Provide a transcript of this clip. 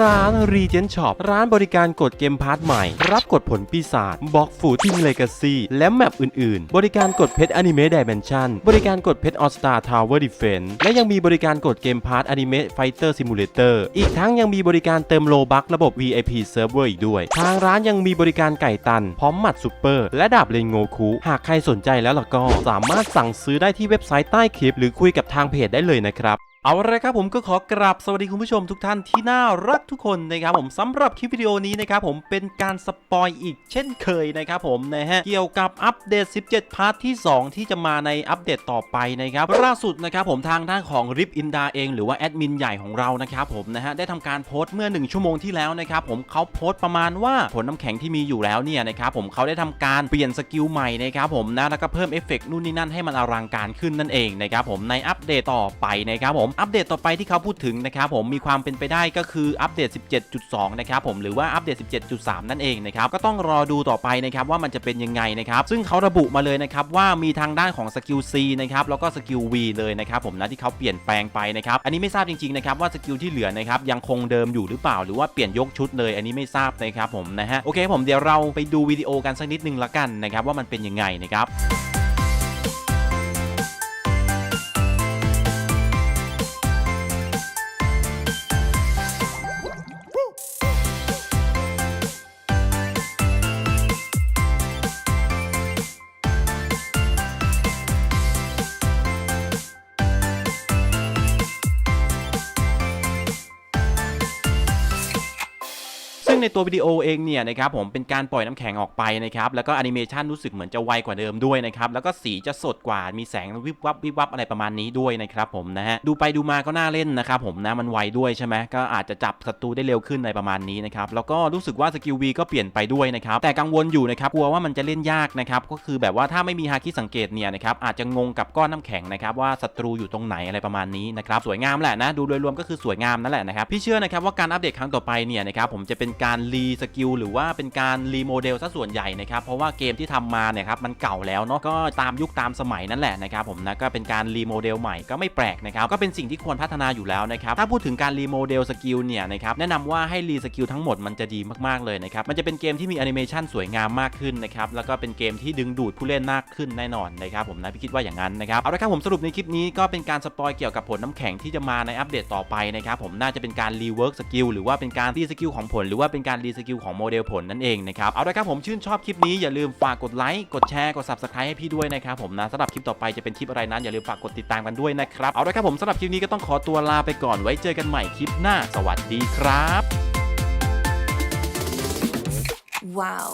ร้าน Regent Shop ร้านบริการกดเกมพาร์ทใหม่ รับกดผลปีศาจบล็อกฟูทิงเลกาซีและแมปอื่นๆ บริการกดเพชรอนิเมะดิเมนชันบริการกดเพชรออสตาทาวเวอร์ดิเฟนและยังมีบริการกดเกมพาร์ทอนิเมะไฟเตอร์ซิมูเลเตอร์อีกทั้งยังมีบริการเติมโลบักระบบ VIP Server อีกด้วย ทางร้านยังมีบริการไก่ตัน พร้อมหมัดซูเปอร์ และดาบเลนโงคุหากใครสนใจแล้วล่ะก็ สามารถสั่งซื้อได้ที่เว็บไซต์ใต้คลิป หรือคุยกับทางเพจได้เลยนะครับ เอาละครับผมก็ขอกราบสวัสดีคุณผู้ชมทุกท่านที่น่ารักทุกคนนะครับผมสำหรับคลิปวิดีโอนี้นะครับผมเป็นการสปอยอีกเช่นเคยนะครับผมนะฮะเกี่ยวกับอัปเดต 17 พาร์ทที่ 2 ที่จะมาในอัปเดตต่อไปนะครับล่าสุดนะครับผมทางด้านของริปอินดาเองหรือว่าแอดมินใหญ่ของเรานะครับผมนะฮะได้ทำการโพสต์เมื่อ 1 ชั่วโมงที่แล้วนะครับผมเขาโพสต์ประมาณว่าผลน้ำแข็งที่มีอยู่แล้วเนี่ยนะครับผมเขาได้ทำการเปลี่ยนสกิลใหม่นะครับผมนะแล้วก็เพิ่มเอฟเฟกต์นู่นนี่นั่นให้มันอลังการขึ้นนั่นเองนะครับผมในอัปเดตต่อไปนะครับผมอัปเดตต่อไปที่เขาพูดถึงนะครับผมมีความเป็นไปได้ก็คืออัปเดต 17.2 นะครับผมหรือว่าอัปเดต 17.3 นั่นเองนะครับก็ต้องรอดูต่อไปนะครับว่ามันจะเป็นยังไงนะครับซึ่งเขาระบุมาเลยนะครับว่ามีทางด้านของสกิล C นะครับแล้วก็สกิล V เลยนะครับผมนะที่เขาเปลี่ยนแปลงไปนะครับอันนี้ไม่ทราบจริงๆนะครับว่าสกิลที่เหลือนะครับยังคงเดิมอยู่หรือเปล่า หรือว่าเปลี่ยนยกชุดเลยอันนี้ไม่ทราบนะครับผมนะฮะโอเคผมเดี๋ยวเราไปดูวิดีโอกันสักนิดนึงละกันนะครับว่ามันเป็นยังไงนะครับ งในตัววิดีโอเองเนี่ยนะครับผมเป็นการปล่อยน้ำแข็งออกไปนะครับแล้วก็แอนิเมชันรู้สึกเหมือนจะไวกว่าเดิมด้วยนะครับแล้วก็สีจะสดกว่ามีแสงวิบวับวิบวับอะไรประมาณนี้ด้วยนะครับผมนะฮะดูไปดูมาก็น่าเล่นนะครับผมนะมันไวด้วยใช่ไหมก็อาจจะจับศัตรูได้เร็วขึ้นในประมาณนี้นะครับแล้วก็รู้สึกว่าสกิลวีก็เปลี่ยนไปด้วยนะครับแต่กังวลอยู่นะครับกลัวว่ามันจะเล่นยากนะครับก็คือแบบว่าถ้าไม่มีฮาคิสังเกตเนี่ยนะครับอาจจะงงกับก้อนน้ำแข็งนะครับว่าศัตรูอยู่ตรงไหนอะไรประมาณนี้นะครับสวยงามแหละนะดูโดยรวมก็คือสวยงามนั่นแหละนะครับพี่เชื่อนะครับว่าการอัปเดตครั้งต่อไปเนี่ยนะครับผมจะเป็นการการรีสกิลหรือว่าเป็นการรีโมเดลซะส่วนใหญ่นะครับเพราะว่าเกมที่ทำมาเนี่ยครับมันเก่าแล้วเนาะก็ตามยุคตามสมัยนั่นแหละนะครับผมนะก็เป็นการรีโมเดลใหม่ก็ไม่แปลกนะครับก็เป็นสิ่งที่ควรพัฒนาอยู่แล้วนะครับถ้าพูดถึงการรีโมเดลสกิลเนี่ยนะครับแนะนำว่าให้รีสกิลทั้งหมดมันจะดีมากๆเลยนะครับมันจะเป็นเกมที่มีแอนิเมชันสวยงามมากขึ้นนะครับแล้วก็เป็นเกมที่ดึงดูดผู้เล่นมากขึ้นแน่นอนนะครับผมนะพี่คิดว่าอย่างนั้นนะครับเอาละครับผมสรุปในคลิปนี้ก็เป็นการสปอยเกี่ยวกับผลน้ำแข็งที่จะมาในอัปเดตต่อไปนะครับผมน่าจะเป็นการรีเวิร์กสกิลหรือว่าเป็นการรีสกิลของผลหรือว่าเป็นการรีสกิลของโมเดลผลนั่นเองนะครับเอาละครับผมชื่นชอบคลิปนี้อย่าลืมฝากกดไลค์กดแชร์กด subscribe ให้พี่ด้วยนะครับผมนะสำหรับคลิปต่อไปจะเป็นคลิปอะไรนั้นอย่าลืมฝากกดติดตามกันด้วยนะครับเอาละครับผมสำหรับคลิปนี้ก็ต้องขอตัวลาไปก่อนไว้เจอกันใหม่คลิปหน้า สวัสดีครับ Wow.